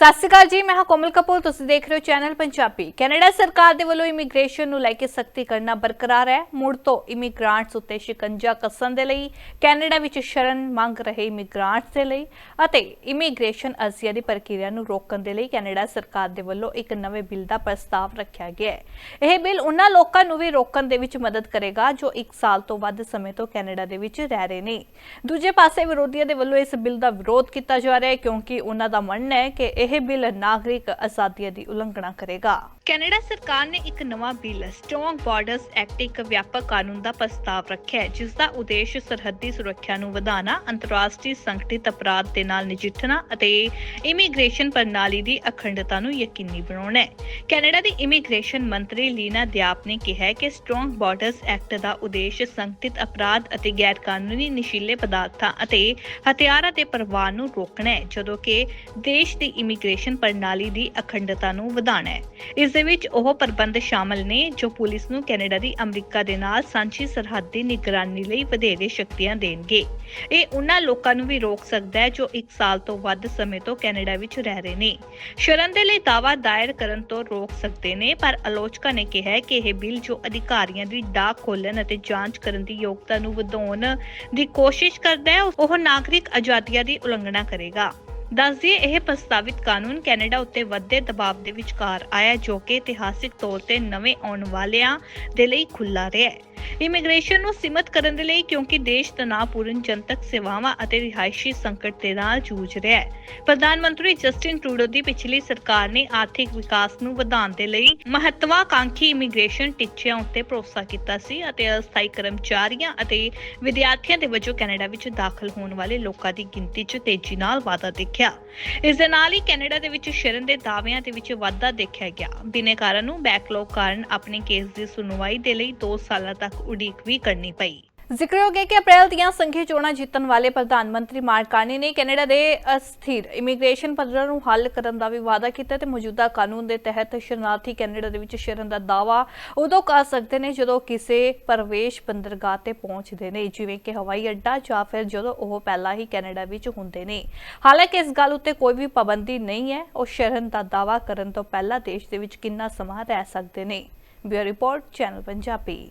ਸਤਿ ਸ਼੍ਰੀ ਅਕਾਲ ਜੀ, ਮੈਂ ਹਾਂ ਕੋਮਲ ਕਪੂਰ, ਤੁਸੀਂ ਦੇਖ ਰਹੇ ਹੋ ਚੈਨਲ ਪੰਜਾਬੀ। ਕੈਨੇਡਾ ਸਰਕਾਰ ਦੇ ਵੱਲੋਂ ਇਮੀਗ੍ਰੇਸ਼ਨ ਨੂੰ ਲੈ ਕੇ ਸਖਤੀ ਕਰਨਾ ਬਰਕਰਾਰ ਹੈ। ਮੁੜ ਤੋਂ ਇਮੀਗ੍ਰਾਂਟਸ ਉੱਤੇ ਸ਼ਿਕੰਜਾ ਕੱਸਣ ਦੇ ਲਈ, ਕੈਨੇਡਾ ਵਿੱਚ ਸ਼ਰਨ ਮੰਗ ਰਹੇ ਇਮੀਗ੍ਰਾਂਟਸ ਦੇ ਲਈ ਅਤੇ ਇਮੀਗ੍ਰੇਸ਼ਨ ਅਰਜ਼ੀਆਂ ਦੀ ਪ੍ਰਕਿਰਿਆ ਨੂੰ ਰੋਕਣ ਦੇ ਲਈ ਕੈਨੇਡਾ ਸਰਕਾਰ ਦੇ ਵੱਲੋਂ ਇੱਕ ਨਵੇਂ ਬਿੱਲ ਦਾ ਪ੍ਰਸਤਾਵ ਰੱਖਿਆ ਗਿਆ ਹੈ। ਇਹ ਬਿੱਲ ਉਹਨਾਂ ਲੋਕਾਂ ਨੂੰ ਵੀ ਰੋਕਣ ਦੇ ਵਿੱਚ ਮਦਦ ਕਰੇਗਾ ਜੋ 1 ਸਾਲ ਤੋਂ ਵੱਧ ਸਮੇਂ ਤੋਂ ਕੈਨੇਡਾ ਦੇ ਵਿੱਚ ਰਹਿ ਰਹੇ ਨੇ। ਦੂਜੇ ਪਾਸੇ ਵਿਰੋਧੀਆਂ ਦੇ ਵੱਲੋਂ ਇਸ ਬਿੱਲ ਦਾ ਵਿਰੋਧ ਕੀਤਾ ਜਾ ਰਿਹਾ ਹੈ ਕਿਉਂਕਿ ਉਹਨਾਂ ਦਾ ਮੰਨਣਾ ਹੈ ਕਿ ਇਹ ਬਿੱਲ ਨਾਗਰਿਕ ਆਜ਼ਾਦੀਆਂ ਦੀ ਉਲੰਘਣਾ ਕਰੇਗਾ। ਕੈਨੇਡਾ ਸਰਕਾਰ ਨੇ ਇੱਕ ਨਵਾਂ ਬਿੱਲ ਸਟਰੋਂਗ ਬਾਰਡਰਸ ਐਕਟ ਇੱਕ ਵਿਆਪਕ ਕਾਨੂੰਨ ਦਾ ਪ੍ਰਸਤਾਵ ਰੱਖਿਆ ਹੈ ਜਿਸ ਦਾ ਉਦੇਸ਼ ਸਰਹੱਦੀ ਸੁਰੱਖਿਆ ਨੂੰ ਵਧਾਉਣਾ, ਅੰਤਰਰਾਸ਼ਟਰੀ ਸੰਗਠਿਤ ਅਪਰਾਧ ਦੇ ਨਾਲ ਨਜਿੱਠਣਾ ਅਤੇ ਇਮੀਗ੍ਰੇਸ਼ਨ ਪ੍ਰਣਾਲੀ ਦੀ ਅਖੰਡਤਾ ਨੂੰ ਯਕੀਨੀ ਬਣਾਉਣਾ ਹੈ। ਕੈਨੇਡਾ ਦੀ ਇਮੀਗ੍ਰੇਸ਼ਨ ਮੰਤਰੀ ਲੀਨਾ ਦਿਆਪ ਨੇ ਕਿਹਾ ਕਿ ਸਟਰੋਂਗ ਬਾਰਡਰਸ ਐਕਟ ਦਾ ਉਦੇਸ਼ ਸੰਗਠਿਤ ਅਪਰਾਧ ਅਤੇ ਗੈਰ ਕਾਨੂੰਨੀ ਨਸ਼ੀਲੇ ਪਦਾਰਥਾਂ ਅਤੇ ਹਥਿਆਰਾਂ ਦੇ ਪ੍ਰਵਾਹ ਨੂੰ ਰੋਕਣਾ ਹੈ, ਜਦੋਂ ਕਿ ਦੇਸ਼ ਦੀ ਇਮੀਗ੍ਰੇਸ਼ਨ ਪ੍ਰਣਾਲੀ ਦੀ ਅਖੰਡਤਾ ਨੂੰ ਵਧਾਉਣਾ ਹੈ। ਇਸ ਦੇ ਵਿੱਚ ਉਹ ਪ੍ਰਬੰਧ ਸ਼ਾਮਲ ਨੇ ਜੋ ਪੁਲਿਸ ਨੂੰ ਕੈਨੇਡਾ ਦੀ ਅਮਰੀਕਾ ਦੇ ਨਾਲ ਸਾਂਝੀ ਸਰਹੱਦੀ ਨਿਗਰਾਨੀ ਲਈ ਵਧੇਰੇ ਸ਼ਕਤੀਆਂ ਦੇਣਗੇ। ਇਹ ਉਹਨਾਂ ਲੋਕਾਂ ਨੂੰ ਵੀ ਰੋਕ ਸਕਦਾ ਹੈ ਜੋ 1 ਸਾਲ ਤੋਂ ਵੱਧ ਸਮੇਂ ਤੋਂ ਕੈਨੇਡਾ ਵਿੱਚ ਰਹਿ ਰਹੇ ਨੇ। ਸ਼ਰਨ ਦੇ ਲਈ ਦਾਅਵਾ ਦਾਇਰ ਕਰਨ ਤੋਂ ਰੋਕ ਸਕਦੇ ਨੇ, ਪਰ ਆਲੋਚਕਾਂ ਨੇ ਕਿਹਾ ਕਿ ਇਹ ਬਿੱਲ ਜੋ ਅਧਿਕਾਰੀਆਂ ਦੀ ਡਾਕ ਖੋਲਣ ਅਤੇ ਜਾਂਚ ਕਰਨ ਦੀ ਯੋਗਤਾ ਨੂੰ ਵਧਾਉਣ ਦੀ ਕੋਸ਼ਿਸ਼ ਕਰਦਾ ਹੈ, ਉਹ ਨਾਗਰਿਕ ਆਜ਼ਾਦੀਆਂ ਦੀ ਉਲੰਘਣਾ ਕਰੇਗਾ। ਦੱਸਦੀਏ ਇਹ ਪ੍ਰਸਤਾਵਿਤ ਕਾਨੂੰਨ ਕੈਨੇਡਾ ਉੱਤੇ ਵੱਧਦੇ ਦਬਾਅ ਦੇ ਵਿਚਕਾਰ ਆਇਆ ਜੋ ਕਿ ਇਤਿਹਾਸਿਕ ਤੌਰ ਤੇ ਨਵੇਂ ਆਉਣ ਵਾਲਿਆਂ ਦੇ ਲਈ ਖੁੱਲਾ ਰਿਹਾ ਹੈ। ਇਮੀਗ੍ਰੇਸ਼ਨ ਨੂੰ ਸੀਮਤ ਕਰਨ ਦੇ ਲਈ ਕਿਉਂਕਿ ਦੇਸ਼ ਤਣਾਅਪੂਰਨ ਜਨਤਕ ਸੇਵਾਵਾਂ ਅਤੇ ਰਿਹਾਇਸ਼ੀ ਸੰਕਟ ਦੇ ਨਾਲ ਜੂਝ ਰਿਹਾ ਹੈ। ਪ੍ਰਧਾਨ ਮੰਤਰੀ ਜਸਟਿਨ ਟਰੂਡੋ ਦੀ ਪਿਛਲੀ ਸਰਕਾਰ ਨੇ ਆਰਥਿਕ ਵਿਕਾਸ ਨੂੰ ਵਧਾਉਣ ਦੇ ਲਈ ਮਹੱਤਵਾਕਾਂਖੀ ਇਮੀਗ੍ਰੇਸ਼ਨ ਟੀਚਿਆਂ ਉੱਤੇ ਭਰੋਸਾ ਕੀਤਾ ਸੀ ਅਤੇ ਅਸਥਾਈ ਕਰਮਚਾਰੀਆਂ ਅਤੇ ਵਿਦਿਆਰਥੀਆਂ ਦੇ ਵਜੋਂ ਕੈਨੇਡਾ ਵਿੱਚ ਦਾਖਲ ਹੋਣ ਵਾਲੇ ਲੋਕਾਂ ਦੀ ਗਿਣਤੀ 'ਚ ਤੇਜ਼ੀ ਨਾਲ ਵਾਧਾ ਦੇਖਿਆ। ਇਸ ਦੇ ਨਾਲ ਹੀ ਕੈਨੇਡਾ ਦੇ ਵਿੱਚ ਸ਼ਰਨ ਦੇ ਦਾਅਵਿਆਂ ਦੇ ਵਿੱਚ ਵਾਧਾ ਦੇਖਿਆ ਗਿਆ। ਬਿਨੇਕਾਰਾਂ ਨੂੰ ਬੈਕਲੌਗ ਕਾਰਨ ਆਪਣੇ ਕੇਸ ਦੀ ਸੁਣਵਾਈ ਦੇ ਲਈ 2 ਸਾਲਾਂ ਤੱਕ ਉਡੀਕ ਵੀ ਕਰਨੀ ਪਈ। ਜ਼ਿਕਰਯੋਗ ਹੈ ਕਿ ਅਪ੍ਰੈਲ ਦੀਆਂ ਸੰਘੀ ਚੋਣਾਂ ਜਿੱਤਣ ਵਾਲੇ ਪ੍ਰਧਾਨ ਮੰਤਰੀ ਮਾਰਕ ਕਾਰਨੀ ਨੇ ਕੈਨੇਡਾ ਦੇ ਅਸਥਿਰ ਇਮੀਗ੍ਰੇਸ਼ਨ ਪੱਧਰਾਂ ਨੂੰ ਹੱਲ ਕਰਨ ਦਾ ਵੀ ਵਾਅਦਾ ਕੀਤਾ ਤੇ ਮੌਜੂਦਾ ਕਾਨੂੰਨ ਦੇ ਤਹਿਤ ਸ਼ਰਨਾਰਥੀ ਕੈਨੇਡਾ ਦੇ ਵਿੱਚ ਸ਼ਰਨ ਦਾ ਦਾਅਵਾ ਉਦੋਂ ਕਰ ਸਕਦੇ ਨੇ ਜਦੋਂ ਕਿਸੇ ਪ੍ਰਵੇਸ਼ ਬੰਦਰਗਾਹ ਤੇ ਪਹੁੰਚਦੇ ਨੇ, ਜਿਵੇਂ ਕਿ ਹਵਾਈ ਅੱਡਾ ਜਾਂ ਫਿਰ ਜਦੋਂ ਉਹ ਪਹਿਲਾਂ ਹੀ ਕੈਨੇਡਾ ਵਿੱਚ ਹੁੰਦੇ ਨੇ। ਹਾਲਾਂਕਿ ਇਸ ਗੱਲ ਉੱਤੇ ਕੋਈ ਵੀ ਪਾਬੰਦੀ ਨਹੀਂ ਹੈ। ਉਹ ਸ਼ਰਨ ਦਾ ਦਾਅਵਾ ਕਰਨ ਤੋਂ ਪਹਿਲਾਂ ਦੇਸ਼ ਦੇ ਵਿੱਚ ਕਿੰਨਾ ਸਮਾਂ ਰਹਿ ਸਕਦੇ ਨੇ? Bureau report, channel Punjabi.